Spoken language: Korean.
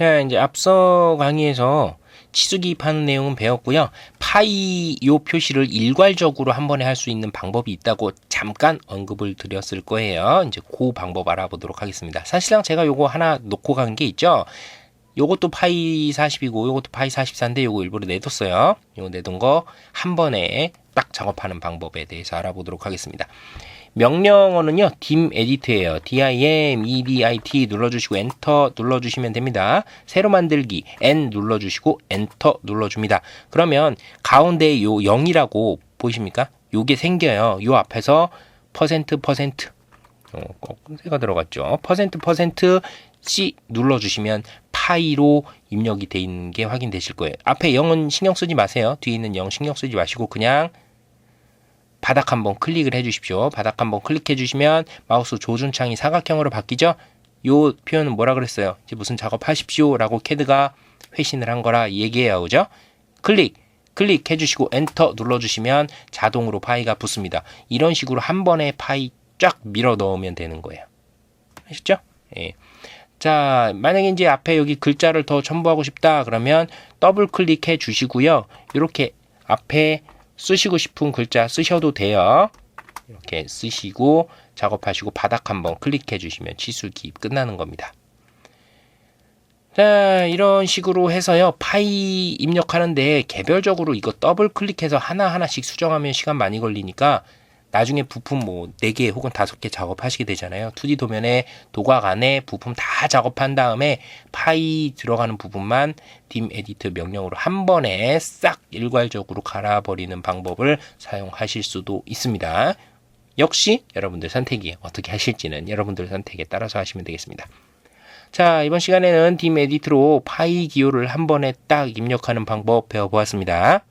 자, 이제 앞서 강의에서 치수 기입하는 내용은 배웠고요. 파이 요 표시를 일괄적으로 한 번에 할 수 있는 방법이 있다고 잠깐 언급을 드렸을 거예요. 이제 그 방법 알아보도록 하겠습니다. 사실상 제가 요거 하나 놓고 간 게 있죠. 요것도 파이 40이고 요것도 파이 44인데 요거 일부러 내뒀어요. 요거 내둔 거 한 번에 딱 작업하는 방법에 대해서 알아보도록 하겠습니다. 명령어는요, dim edit예요. dim, edit 눌러주시고 엔터 눌러주시면 됩니다. 새로 만들기 n 눌러주시고 엔터 눌러줍니다. 그러면 가운데 요 0이라고 보이십니까? 요게 생겨요. 요 앞에서 퍼센트 퍼센트 어, 꺾은새가 들어갔죠. 퍼센트 퍼센트 C 눌러주시면 파이로 입력이 돼 있는 게 확인되실 거예요. 앞에 0은 신경 쓰지 마세요. 뒤에 있는 0 신경 쓰지 마시고 그냥 바닥 한번 클릭을 해 주십시오. 바닥 한번 클릭해 주시면 마우스 조준창이 사각형으로 바뀌죠. 요 표현은 뭐라 그랬어요? 이제 무슨 작업하십시오 라고 캐드가 회신을 한 거라 얘기해요. 그죠? 클릭, 클릭해 주시고 엔터 눌러 주시면 자동으로 파이가 붙습니다. 이런 식으로 한 번에 파이 쫙 밀어 넣으면 되는 거예요. 아셨죠? 예. 자, 만약에 이제 앞에 여기 글자를 더 첨부하고 싶다 그러면 더블 클릭해 주시고요. 이렇게 앞에 쓰시고 싶은 글자 쓰셔도 돼요. 이렇게 쓰시고 작업하시고 바닥 한번 클릭해 주시면 치수 기입 끝나는 겁니다. 자, 이런 식으로 해서요. 파이 입력하는데 개별적으로 이거 더블 클릭해서 하나하나씩 수정하면 시간 많이 걸리니까 나중에 부품 뭐 4개 혹은 5개 작업하시게 되잖아요. 2D 도면에 도각 안에 부품 다 작업한 다음에 파이 들어가는 부분만 dim 에디트 명령으로 한 번에 싹 일괄적으로 갈아버리는 방법을 사용하실 수도 있습니다. 역시 여러분들 선택이 어떻게 하실지는 여러분들 선택에 따라서 하시면 되겠습니다. 자, 이번 시간에는 dim 에디트로 파이 기호를 한 번에 딱 입력하는 방법 배워보았습니다.